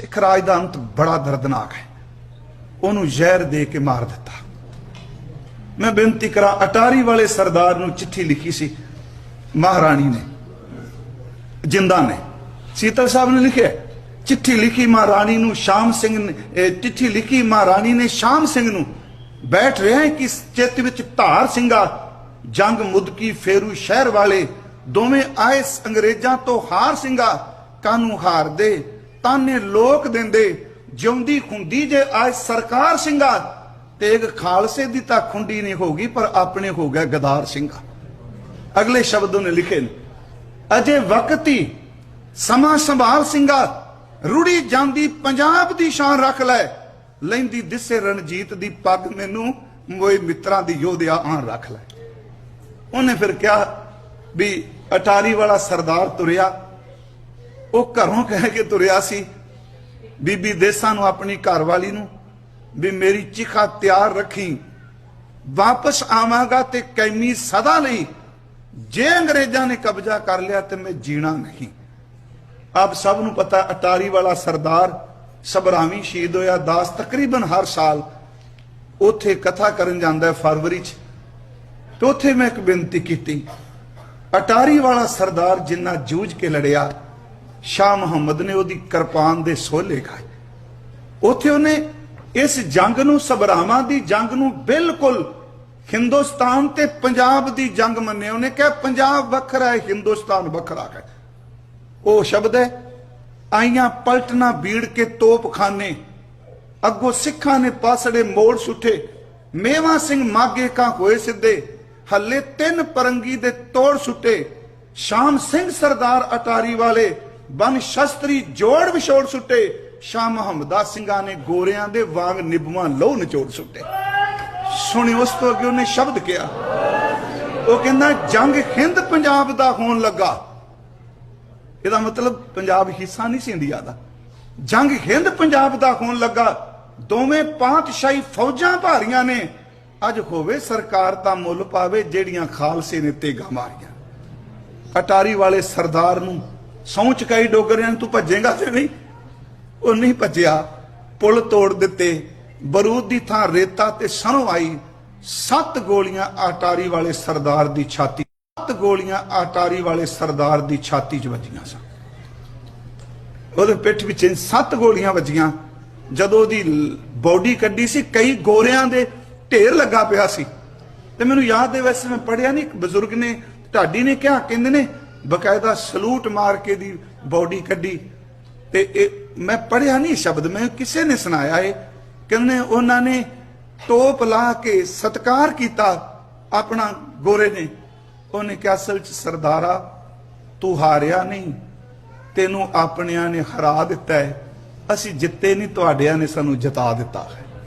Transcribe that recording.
ਸਿੱਖ ਰਾਜ ਦਾ ਅੰਤ ਬੜਾ ਦਰਦਨਾਕ ਹੈ। ਉਹਨੂੰ ਜ਼ਹਿਰ ਦੇ ਕੇ ਮਾਰ ਦਿੱਤਾ। ਮੈਂ ਬੇਨਤੀ ਕਰਾਂ, ਅਟਾਰੀ ਵਾਲੇ ਸਰਦਾਰ ਨੂੰ ਚਿੱਠੀ ਲਿਖੀ ਸੀ। ਮਹਾਰਾਣੀ ਨੇ, ਜਿੰਦਾ ਨੇ। ਸੀਤਲ ਸਾਹਿਬ ਨੇ ਲਿਖਿਆ ਚਿੱਠੀ ਲਿਖੀ ਮਹਾਰਾਣੀ ਨੂੰ, ਸ਼ਾਮ ਸਿੰਘ ਨੇ ਚਿੱਠੀ ਲਿਖੀ ਮਹਾਰਾਣੀ ਨੇ, ਸ਼ਾਮ ਸਿੰਘ ਨੂੰ। ਬੈਠ ਰਿਹਾ ਹੈ ਕਿ ਚਿੱਤ ਵਿੱਚ ਧਾਰ ਸਿੰਘਾ, ਜੰਗ ਮੁਦਕੀ ਫੇਰੂ ਸ਼ਹਿਰ ਵਾਲੇ, ਦੋਵੇਂ ਆਏ ਅੰਗਰੇਜ਼ਾਂ ਤੋਂ ਹਾਰ ਸਿੰਘਾ, ਕਾਨੂੰ ਹਾਰ ਦੇ? ਤਾਨੇ ਲੋਕ ਦਿੰਦੇ, ਜਿਉਂਦੀ ਖੁੰਦੀ ਜੇ ਅੱਜ ਸਰਕਾਰ ਸਿੰਘਾ ਤੇਗ ਖਾਲਸੇ ਦੀ ਤਾਂ ਖੁੰਡੀ ਨਹੀਂ ਹੋਗੀ ਪਰ ਆਪਣੇ ਹੋ ਗਿਆ ਗਦਾਰ ਸਿੰਘਾ। ਅਗਲੇ ਸ਼ਬਦ ਉਹਨੇ ਲਿਖੇ ਨੇ, ਅਜੇ ਵਕਤ ਹੀ ਸਮਾਂ ਸੰਭਾਲ ਸਿੰਘਾ, ਰੁੜੀ ਜਾਂਦੀ ਪੰਜਾਬ ਦੀ ਸ਼ਾਨ ਰੱਖ ਲੈ, ਲੈਂਦੀ ਦਿਸੇ ਰਣਜੀਤ ਦੀ ਪੱਗ ਮੈਨੂੰ, ਮੋਏ ਮਿੱਤਰਾਂ ਦੀ ਯੋਧਿਆ ਆਣ ਰੱਖ ਲੈ। ਉਹਨੇ ਫਿਰ ਕਿਹਾ ਵੀ ਅਟਾਰੀ ਵਾਲਾ ਸਰਦਾਰ ਤੁਰਿਆ ਉਹ ਘਰੋਂ ਕਹਿ ਕੇ ਤੁਰਿਆ ਸੀ, ਬੀਬੀ ਦੇਸਾਂ ਨੂੰ ਆਪਣੀ ਘਰਵਾਲੀ ਨੂੰ, ਵੀ ਮੇਰੀ ਚਿਖਾ ਤਿਆਰ ਰੱਖੀ, ਵਾਪਸ ਆਵਾਂਗਾ ਤੇ ਕੈਮੀ ਸਦਾ ਲਈ ਜੇ ਅੰਗਰੇਜ਼ਾਂ ਨੇ ਕਬਜ਼ਾ ਕਰ ਲਿਆ ਤੇ ਮੈਂ ਜੀਣਾ ਨਹੀਂ। ਆਪ ਸਭ ਨੂੰ ਪਤਾ, ਅਟਾਰੀ ਵਾਲਾ ਸਰਦਾਰ ਸਬਰਾਵੀ ਸ਼ਹੀਦ ਹੋਇਆ, ਦਾਸ ਤਕਰੀਬਨ ਹਰ ਸਾਲ ਉੱਥੇ ਕਥਾ ਕਰਨ ਜਾਂਦਾ ਫਰਵਰੀ ਚ। ਤੇ ਉੱਥੇ ਮੈਂ ਇੱਕ ਬੇਨਤੀ ਕੀਤੀ, ਅਟਾਰੀ ਵਾਲਾ ਸਰਦਾਰ ਜਿੰਨਾ ਜੂਝ ਕੇ ਲੜਿਆ ਸ਼ਾਹ ਮੁਹੰਮਦ ਨੇ ਉਹਦੀ ਕਿਰਪਾਨ ਦੇ ਸੋਲੇ ਖਾਏ। ਉੱਥੇ ਉਹਨੇ ਇਸ ਜੰਗ ਨੂੰ ਸਬਰਾਵਾਂ ਦੀ ਜੰਗ ਨੂੰ ਬਿਲਕੁਲ ਹਿੰਦੁਸਤਾਨ ਤੇ ਪੰਜਾਬ ਦੀ ਜੰਗ ਮੰਨਿਆ। ਉਹਨੇ ਕਿਹਾ, ਪੰਜਾਬ ਵੱਖਰਾ ਹੈ, ਹਿੰਦੁਸਤਾਨ ਵੱਖਰਾ ਹੈ। ਉਹ ਸ਼ਬਦ ਹੈ, ਆਈਆਂ ਪਲਟਣਾ ਬੀੜ ਕੇ ਤੋਪਖਾਨੇ ਅੱਗੋਂ ਸਿੱਖਾਂ ਨੇ ਪਾਸੜੇ ਮੋੜ ਸੁੱਟੇ। ਮੇਵਾ ਸਿੰਘ ਮਾਗੇ ਕਾ ਹੋਏ ਸਿੱਧੇ, ਹੱਲੇ ਤਿੰਨ ਪਰੰਗੀ ਦੇ ਤੋੜ ਸੁੱਟੇ। ਸ਼ਾਮ ਸਿੰਘ ਸਰਦਾਰ ਅਟਾਰੀ ਵਾਲੇ ਬਨ ਸ਼ਸਤਰੀ ਜੋੜ ਵਿਛੋੜ ਸੁੱਟੇ। ਸ਼ਾਹ ਮੁਹੰਮਦਾ ਸਿੰਘਾਂ ਨੇ ਗੋਰਿਆਂ ਦੇ ਵਾਂਗ ਨਿਭਵਾਂ ਲਹੂ ਨਿਚੋੜ ਸੁੱਟੇ। ਸੁਣੀ ਉਸ ਤੋਂ ਅੱਗੇ ਉਹਨੇ ਸ਼ਬਦ ਕਿਹਾ। ਉਹ ਕਹਿੰਦਾ, ਜੰਗ ਹਿੰਦ ਪੰਜਾਬ ਦਾ ਹੋਣ ਲੱਗਾ। ਇਹਦਾ ਮਤਲਬ ਪੰਜਾਬ ਹਿੱਸਾ ਨਹੀਂ ਸੀ ਇੰਡੀਆ ਦਾ। ਜੰਗ ਹਿੰਦ ਪੰਜਾਬ ਦਾ ਹੋਣ ਲੱਗਾ। ਦੋਵੇਂ ਪਾਤਸ਼ਾਹੀ ਫੌਜਾਂ ਭਾਰੀਆਂ ਨੇ। ਅੱਜ ਹੋਵੇ ਸਰਕਾਰ ਤਾਂ ਮੁੱਲ ਪਾਵੇ ਜਿਹੜੀਆਂ ਖਾਲਸੇ ਨੇ ਤੇਗਾ ਮਾਰੀਆਂ। ਅਟਾਰੀ ਵਾਲੇ ਸਰਦਾਰ ਨੂੰ ਸਹੁੰ ਚਕਾਈ ਡੋਗਰਿਆਂ ਨੂੰ ਤੂੰ ਭੱਜੇਗਾ ਤੇ ਨਹੀਂ? ਉਹ ਨਹੀਂ ਭੱਜਿਆ। ਪੁਲ ਤੋੜ ਦਿੱਤੇ। ਬਰੂਦ ਦੀ ਥਾਂ ਰੇਤਾ ਤੇ ਸਰੋਂ ਆਈ। ਸੱਤ ਗੋਲੀਆਂ ਆਟਾਰੀ ਵਾਲੇ ਸਰਦਾਰ ਦੀ ਛਾਤੀ। ਸੱਤ ਗੋਲੀਆਂ ਆਟਾਰੀ ਵਾਲੇ ਸਰਦਾਰ ਦੀ ਛਾਤੀ 'ਚ ਵੱਜੀਆਂ ਸਨ। ਉਹਦੇ ਪਿੱਠ ਵਿੱਚ ਸੱਤ ਗੋਲੀਆਂ ਵੱਜੀਆਂ। ਜਦੋਂ ਉਹਦੀ ਬਾਡੀ ਕੱਢੀ ਸੀ, ਕਈ ਗੋਰਿਆਂ ਦੇ ਢੇਰ ਲੱਗਾ ਪਿਆ ਸੀ। ਤੇ ਮੈਨੂੰ ਯਾਦ ਹੈ, ਵੈਸੇ ਮੈਂ ਪੜਿਆ ਨਹੀਂ, ਇੱਕ ਬਜ਼ੁਰਗ ਨੇ, ਢਾਡੀ ਨੇ ਕਿਹਾ, ਕਹਿੰਦੇ ਨੇ ਬਕਾਇਦਾ ਸਲੂਟ ਮਾਰ ਕੇ ਦੀ ਬਾਡੀ ਕੱਢੀ ਤੇ ਇਹ ਮੈਂ ਪੜਿਆ ਨਹੀਂ ਸ਼ਬਦ, ਮੈਂ ਕਿਸੇ ਨੇ ਸੁਣਾਇਆ ਇਹ ਕਹਿੰਦੇ ਉਹਨਾਂ ਨੇ ਤੋਪ ਲਾ ਕੇ ਸਤਕਾਰ ਕੀਤਾ ਆਪਣਾ ਗੋਰੇ ਨੇ। ਉਹਨੇ ਕਿਹਾ, ਅਸਲ ਚ ਸਰਦਾਰਾ, ਤੂੰ ਹਾਰਿਆ ਨਹੀਂ, ਤੈਨੂੰ ਆਪਣਿਆਂ ਨੇ ਹਰਾ ਦਿੱਤਾ ਹੈ ਅਸੀਂ ਜਿੱਤੇ ਨਹੀਂ, ਤੁਹਾਡਿਆਂ ਨੇ ਸਾਨੂੰ ਜਿਤਾ ਦਿੱਤਾ ਹੈ।